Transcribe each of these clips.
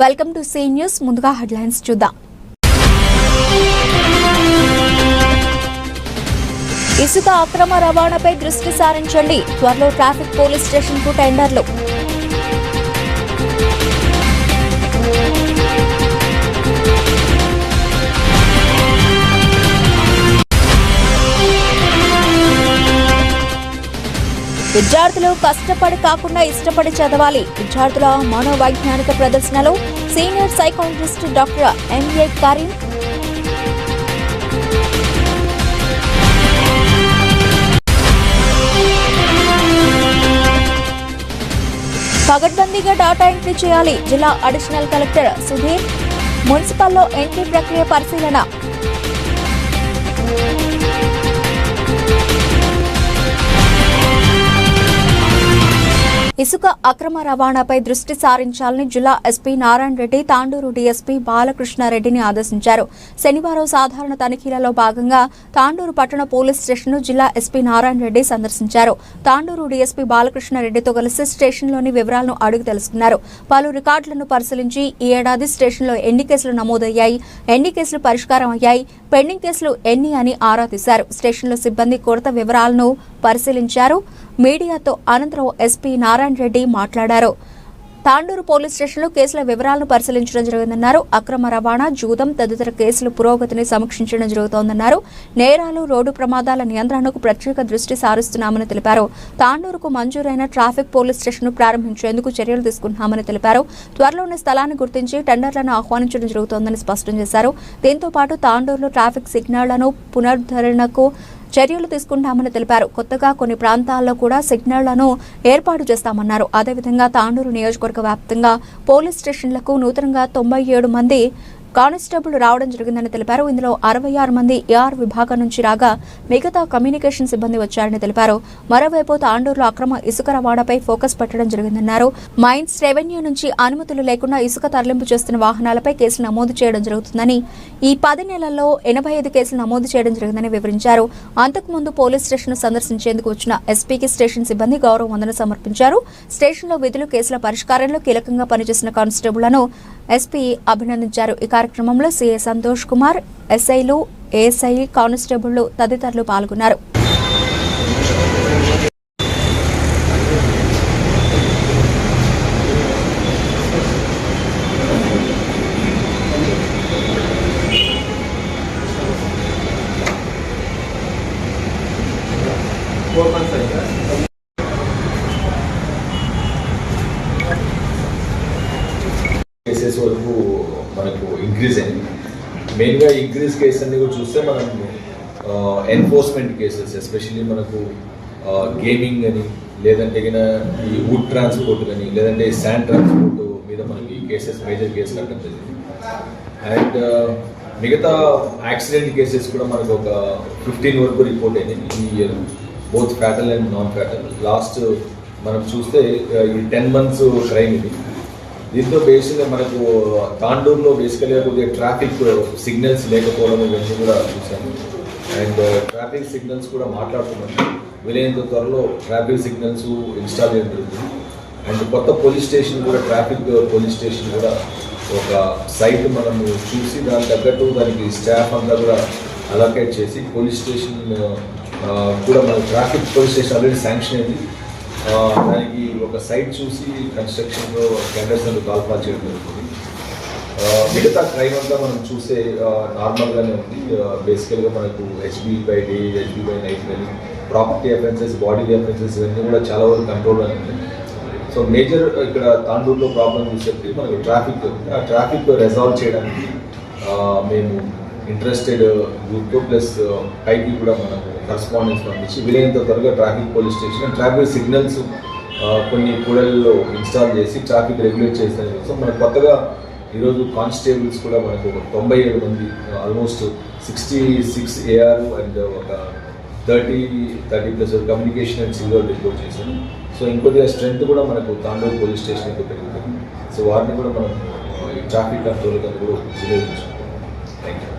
Welcome to C news. ముందుగా headlines చూద్దాం. ఇసుక అక్రమ రవాణాపై దృష్టి సారించండి. త్వరలో ట్రాఫిక్ పోలీస్ స్టేషన్కు టెండర్లు. విద్యార్థులు కష్టపడి కాకుండా ఇష్టపడి చదవాలి. విద్యార్థుల మనోవైజ్ఞానిక ప్రదర్శనలో senior psychologist doctor MA Karim. పగడ్బందీగా డాటా ఎంట్రీ చేయాలి. జిల్లా అడిషనల్ కలెక్టర్ సుధీర్. మున్సిపల్లో ఎంట్రీ ప్రక్రియ పరిశీలన. ఇసుక అక్రమ రవాణాపై దృష్టి సారించాలని జిల్లా ఎస్పీ నారాయణ రెడ్డి తాండూరు డీఎస్పీ బాలకృష్ణారెడ్డిని ఆదేశించారు. శనివారం సాధారణ తనిఖీలలో భాగంగా తాండూరు పట్టణ పోలీస్ స్టేషన్ను జిల్లా ఎస్పీ నారాయణ రెడ్డి సందర్శించారు. తాండూరు డీఎస్పీ బాలకృష్ణారెడ్డితో కలిసి స్టేషన్లోని వివరాలను అడిగి తెలుసుకున్నారు. పలు రికార్డులను పరిశీలించి ఈ ఏడాది స్టేషన్లో ఎన్ని కేసులు నమోదయ్యాయి ఎన్ని కేసులు పరిష్కారం అయ్యాయి పెండింగ్ కేసులు ఎన్ని అని ఆరా తీశారు. స్టేషన్లో సిబ్బంది కొరత వివరాలను పరిశీలించారు. మీడియాతో అనంతరం ఎస్పీ నారాయణ రెడ్డి మాట్లాడారు. తాండూరు పోలీస్ స్టేషన్లో కేసుల వివరాలను పరిశీలించడం జరిగిందన్నారు. అక్రమ రవాణా జూదం తదితర కేసుల పురోగతిని సమీక్షించడం జరుగుతోందన్నారు. నేరాలు రోడ్డు ప్రమాదాల నియంత్రణకు ప్రత్యేక దృష్టి సారిస్తున్నామని తెలిపారు. తాండూరుకు మంజూరైన ట్రాఫిక్ పోలీస్ స్టేషన్ను ప్రారంభించేందుకు చర్యలు తీసుకుంటున్నామని తెలిపారు. త్వరలోనే స్థలాన్ని గుర్తించి టెండర్లను ఆహ్వానించడం జరుగుతోందని స్పష్టం చేశారు. దీంతో పాటు తాండూరులో ట్రాఫిక్ సిగ్నళ్ళను పునరుద్ధరణకు చర్యలు తీసుకుంటామని తెలిపారు. కొత్తగా కొన్ని ప్రాంతాల్లో కూడా సిగ్నళ్ళను ఏర్పాటు చేస్తామన్నారు. అదేవిధంగా తాండూరు నియోజకవర్గ వ్యాప్తంగా పోలీస్ స్టేషన్లకు నూతనంగా తొంభై ఏడు మంది కానిస్టేబుల్ రావడం జరిగిందని తెలిపారు. ఇందులో అరవై ఆరు మంది ఏఆర్ విభాగం నుంచి రాగా మిగతా కమ్యూనికేషన్ సిబ్బంది వచ్చారని తెలిపారు. మరోవైపు తాండూరులో అక్రమ ఇసుక రవాణాపై ఫోకస్ పెట్టడం జరిగిందన్నారు. మైన్స్ రెవెన్యూ నుంచి అనుమతులు లేకుండా ఇసుక తరలింపు చేస్తున్న వాహనాలపై కేసులు నమోదు చేయడం జరుగుతుందని ఈ పది నెలల్లో ఎనభై ఐదు కేసులు నమోదు చేయడం జరిగిందని వివరించారు. అంతకుముందు పోలీస్ స్టేషన్ సందర్శించేందుకు వచ్చిన ఎస్పీకి స్టేషన్ సిబ్బంది గౌరవ వందన సమర్పించారు. స్టేషన్లో విధులు కేసుల పరిష్కారంలో కీలకంగా పనిచేసిన కానిస్టేబుళ్ళను ఎస్పీ అభినందించారు. ఈ కార్యక్రమంలో సీఏ సంతోష్ కుమార్ ఎస్ఐలు ఏఎస్ఐ కానిస్టేబుళ్ళు తదితరులు పాల్గొన్నారు కేసెస్ వరకు మనకు ఇంక్రీజ్ అయింది మెయిన్గా ఇంక్రీజ్ కేసు అన్ని కూడా చూస్తే మనం ఎన్ఫోర్స్మెంట్ కేసెస్ ఎస్పెషల్లీ మనకు గేమింగ్ అని లేదంటే ఈ వుడ్ ట్రాన్స్పోర్ట్ కానీ లేదంటే శాండ్ ట్రాన్స్పోర్ట్ మీద మనకి కేసెస్ మేజర్ కేసులు అంటే జరిగింది. అండ్ మిగతా యాక్సిడెంట్ కేసెస్ కూడా మనకు ఒక ఫిఫ్టీన్ వరకు రిపోర్ట్ అయింది ఈ year. Both fatal and non fatal. Last మనం చూస్తే ఈ టెన్ మంత్స్ క్రైమ్ ఇది. దీంతో బేసిక్గా మనకు తాండూరులో బేసికల్గా కొద్దిగా ట్రాఫిక్ సిగ్నల్స్ లేకపోవడం ఇవన్నీ కూడా చూసాము అండ్ ట్రాఫిక్ సిగ్నల్స్ కూడా మాట్లాడుతున్నాం. వీలైనంత త్వరలో ట్రాఫిక్ సిగ్నల్స్ ఇన్స్టాల్ చేయడం అండ్ కొత్త పోలీస్ స్టేషన్ కూడా ట్రాఫిక్ పోలీస్ స్టేషన్ కూడా ఒక సైట్ మనము చూసి దానికి తగ్గట్టు దానికి స్టాఫ్ అంతా కూడా అలొకేట్ చేసి పోలీస్ స్టేషన్ uh, కూడా మన traffic police station already sanction అయింది. దానికి ఒక సైట్ చూసి కన్స్ట్రక్షన్లో టెండర్స్ కాల్పాల్ చేయడం జరుగుతుంది. మిగతా క్రైమ్ అంతా మనం చూసే నార్మల్గానే ఉంది. బేసికల్గా మనకు HB by day HB by night కానీ ప్రాపర్టీ అఫెన్సెస్ బాడీ అఫెన్సెస్ ఇవన్నీ కూడా చాలా వరకు కంట్రోల్లోనే ఉన్నాయి. సో మేజర్ ఇక్కడ తాండూరులో ప్రాబ్లం చూసేది మనకు ట్రాఫిక్ ఆ ట్రాఫిక్ రెజాల్వ్ చేయడానికి మేము ఇంట్రెస్టెడ్ గ్రూప్తో ప్లస్ పైకి కూడా మనకు కరస్పాండెన్స్ పంపించి వీలైనంత త్వరగా traffic police station traffic signals కొన్ని కూడల్లో ఇన్స్టాల్ చేసి ట్రాఫిక్ రెగ్యులేట్ చేసిన కోసం మనకు కొత్తగా ఈరోజు కానిస్టేబుల్స్ కూడా మనకు ఒక తొంభై ఏడు మంది almost sixty six AR and ఒక thirty thirty plus communication and civil report చేశాను సో ఇంకొద్దిగా స్ట్రెంత్ కూడా మనకు తాండూరు పోలీస్ స్టేషన్కి పెరుగుతుంది. సో వారిని కూడా మనం ట్రాఫిక్ కంట్రోల్ కింద కూడా వినియోగించుకుంటాం థ్యాంక్ యూ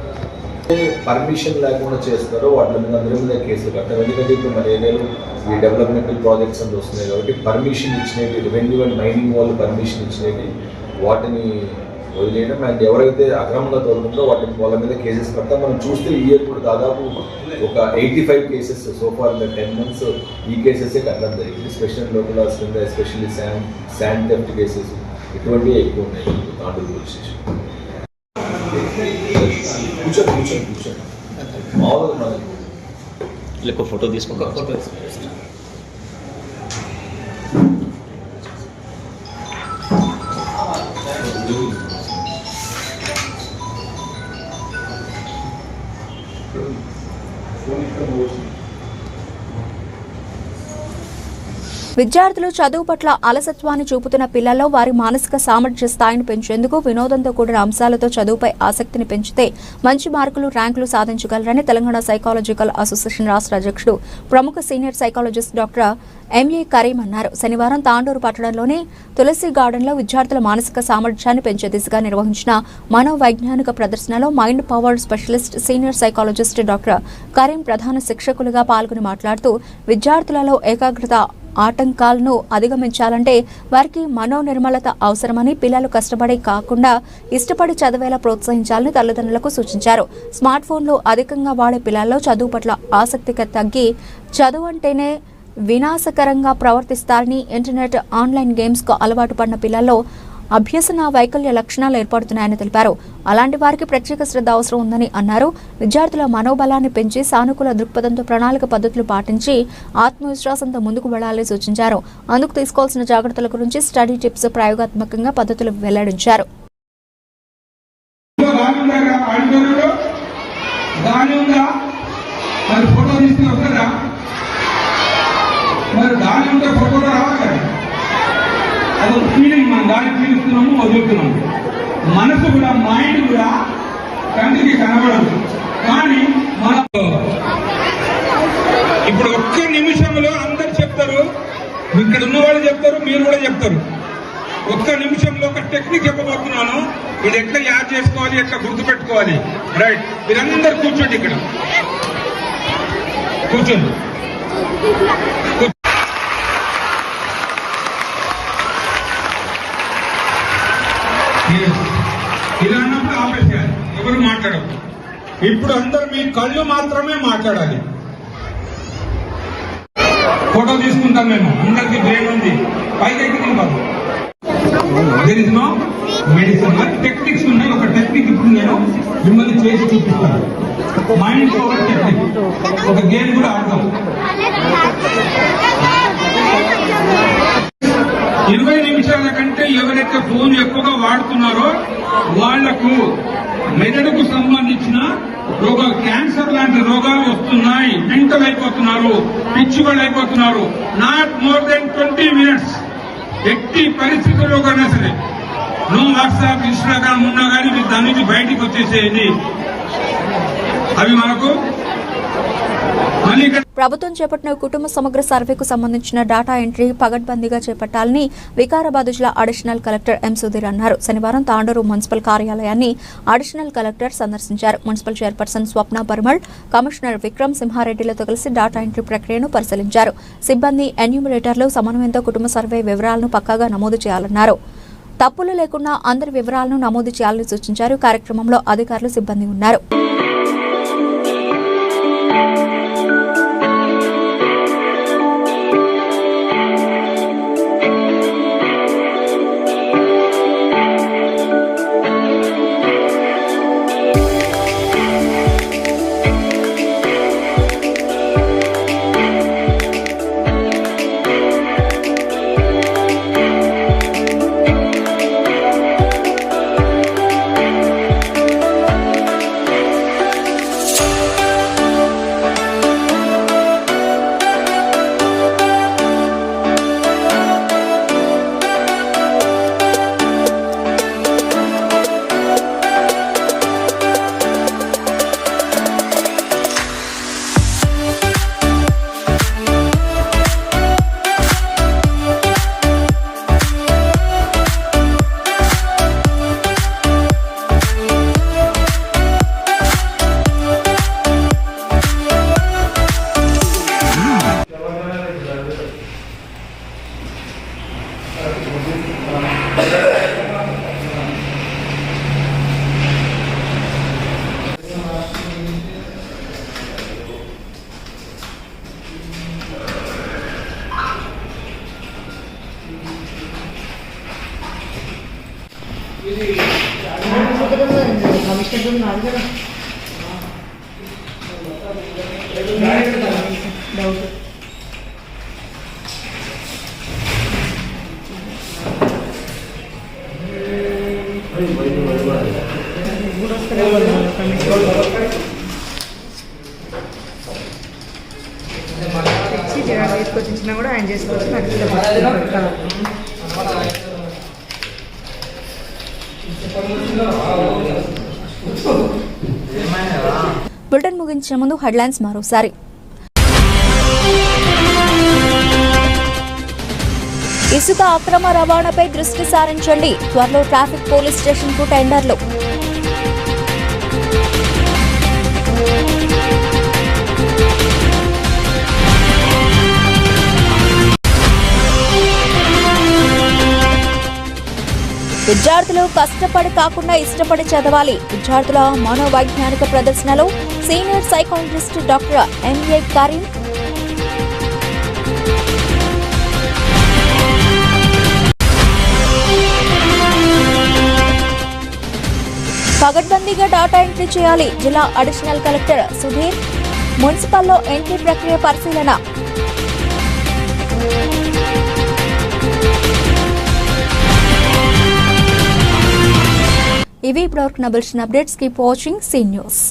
పర్మిషన్ లేకుండా చేస్తారో వాటి మీద అందరి మీద కేసులు కట్టారు ఎందుకంటే ఇప్పుడు మన ఏరియాలో ఈ డెవలప్మెంటల్ ప్రాజెక్ట్స్ అని వస్తున్నాయి కాబట్టి పర్మిషన్ ఇచ్చినవి రెవెన్యూ అండ్ మైనింగ్ వాళ్ళు పర్మిషన్ ఇచ్చినవి వాటిని వదిలేయడం అండ్ ఎవరైతే అక్రమంగా తోలుతుందో వాటిని వాళ్ళ మీద కేసెస్ కడతాం మనం చూస్తే ఈ ఇయర్ కూడా దాదాపు ఒక eighty five cases so far far ten months ఈ కేసెస్ కట్టడం జరిగింది. స్పెషల్ లోకల్ కింద especially sand sand theft cases ఇటువంటివి ఎక్కువ ఉన్నాయి. Tandur police station. కూర్చోండి కూర్చోండి కూర్చోండి మామూలుగా మనకి లేక ఫోటో తీసుకుంటాం విద్యార్థులు చదువు పట్ల అలసత్వాన్ని చూపుతున్న పిల్లల్లో వారి మానసిక సామర్థ్య స్థాయిని పెంచేందుకు వినోదంతో కూడిన అంశాలతో చదువుపై ఆసక్తిని పెంచితే మంచి మార్కులు ర్యాంకులు సాధించగలరని తెలంగాణ సైకాలజికల్ అసోసియేషన్ రాష్ట్ర అధ్యక్షుడు ప్రముఖ senior psychologist doctor M A Karim అన్నారు. శనివారం తాండూరు పట్టణంలోని తులసి గార్డెన్లో విద్యార్థుల మానసిక సామర్థ్యాన్ని పెంచే దిశగా నిర్వహించిన మనోవైజ్ఞానిక ప్రదర్శనలో mind power specialist senior psychologist doctor Karim ప్రధాన శిక్షకులుగా పాల్గొని మాట్లాడుతూ విద్యార్థులలో ఏకాగ్రత ఆటంకాలను అధిగమించాలంటే వారికి మనోనిర్మలత అవసరమని పిల్లలు కష్టపడి కాకుండా ఇష్టపడి చదివేలా ప్రోత్సహించాలని తల్లిదండ్రులకు సూచించారు. స్మార్ట్ ఫోన్లు అధికంగా వాడే పిల్లల్లో చదువు పట్ల ఆసక్తిగా తగ్గి చదువు అంటేనే వినాశకరంగా ప్రవర్తిస్తారని ఇంటర్నెట్ ఆన్లైన్ గేమ్స్కు అలవాటు పడిన పిల్లల్లో అభ్యసన వైకల్య లక్షణాలు ఏర్పడుతున్నాయని తెలిపారు. అలాంటి వారికి ప్రత్యేక శ్రద్ధ అవసరం ఉందని అన్నారు. విద్యార్థుల మనోబలాన్ని పెంచి సానుకూల దృక్పథంతో ప్రణాళిక పద్ధతులు పాటించి ఆత్మవిశ్వాసంతో ముందుకు వెళ్ళాలని సూచించారు. అందుకు తీసుకోవాల్సిన జాగ్రత్తల గురించి స్టడీ టిప్స్ ప్రయోగాత్మకంగా పద్ధతులు వెల్లడించారు ఇంకో దాని ఉందా ఇక్కడ ఆడిటోరియంలో దాని ఉందా మరి ఫోటో తీసుకుని వస్తారా మరి దాని ఉంటే ఫోటోలో రావాలి కదా అదొక ఫీలింగ్ మనం దాన్ని పీలుస్తున్నాము వదులుతున్నాము మనసు కూడా మైండ్ కూడా కంటికి కనబడదు కానీ మన ఇప్పుడు ఒక్క నిమిషంలో అందరు చెప్తారు ఇక్కడ ఉన్న వాళ్ళు చెప్తారు మీరు కూడా చెప్తారు. ఒక్క నిమిషంలో ఒక టెక్నిక్ చెప్పబోతున్నాను. ఇది ఎట్లా యాడ్ చేసుకోవాలి ఎట్లా గుర్తుపెట్టుకోవాలి? రైట్. మీరందరూ కూర్చోండి ఇక్కడ. కూర్చోండి. ఇలా అన్నప్పుడు ఆపేసేయాలి. ఎవరు మాట్లాడదు ఇప్పుడు అందరు మీ కళ్ళు మాత్రమే మాట్లాడాలి. ఫోటో తీసుకుంటాం మేము. అందరికి బ్రెయిన్ ఉంది. పైకి ఎక్కి దేర్ ఇస్ నో మెడిసిన్ మరి టెక్నిక్స్ ఉన్నాయి? ఒక టెక్నిక్ ఇప్పుడు నేను మిమ్మల్ని చేసి చూపిస్తాను. మైండ్ పవర్ టెక్నిక్ ఒక గేమ్ కూడా ఆడతాం ఇరవై నిమిషాల కంటే ఎవరైతే ఫోన్ ఎక్కువగా వాడుతున్నారో వాళ్ళకు మెదడుకు సంబంధించిన రోగాలు క్యాన్సర్ లాంటి రోగాలు వస్తున్నాయి. మెంటల్ అయిపోతున్నారు. పిచ్చివాళ్ళు అయిపోతున్నారు. Not more than twenty minutes ఎట్టి పరిస్థితుల్లో కన్నా సరే. నో వాట్సాప్ ఇన్స్టాగ్రామ్ ఉన్నా కానీ మీరు దాని నుంచి బయటికి వచ్చేసేయండి. అవి మనకు ప్రభుత్వం చేపట్టిన కుటుంబ సమగ్ర సర్వేకు సంబంధించిన డేటా ఎంట్రీ పగడ్బందీగా చేపట్టాలని వికారాబాద్ జిల్లా అడిషనల్ కలెక్టర్ ఎం సుధీర్ అన్నారు. శనివారం తాండూరు మున్సిపల్ కార్యాలయాన్ని అడిషనల్ కలెక్టర్ సందర్శించారు. Municipal chairperson Swapna Parimal commissioner Vikram సింహారెడ్డిలతో కలిసి డేటా ఎంట్రీ ప్రక్రియను పరిశీలించారు. సిబ్బంది ఎన్యూమిరేటర్లు సమన్వయంతో కుటుంబ సర్వే వివరాలను పక్కాగా నమోదు చేయాలన్నారు. తప్పులు లేకుండా అందరి వివరాలను నమోదు చేయాలని సూచించారు. కార్యక్రమంలో అధికారులు సిబ్బంది ఉన్నారు. తెచ్చి జగన్ తీసుకొచ్చి ఇచ్చినా కూడా ఆయన చేసుకోవచ్చు నాకు బులెటిన్ ముగించే ముందు హెడ్లైన్స్ మరోసారి. ఇసుక అక్రమ రవాణాపై దృష్టి సారించండి. త్వరలో ట్రాఫిక్ పోలీస్ స్టేషన్కు టెండర్లు. విద్యార్థులు కష్టపడి కాకుండా ఇష్టపడి చదవాలి. విద్యార్థుల మనోవైజ్ఞానిక ప్రదర్శనలో senior psychologist doctor MA Karim. పగడ్బందీగా డాటా ఎంట్రీ చేయాలి. జిల్లా అడిషనల్ కలెక్టర్ సుధీర్. మున్సిపల్లో ఎంట్రీ ప్రక్రియ పరిశీలన. ఇవి ఇప్పటివరకు నబిల్సిన updates keep watching C news.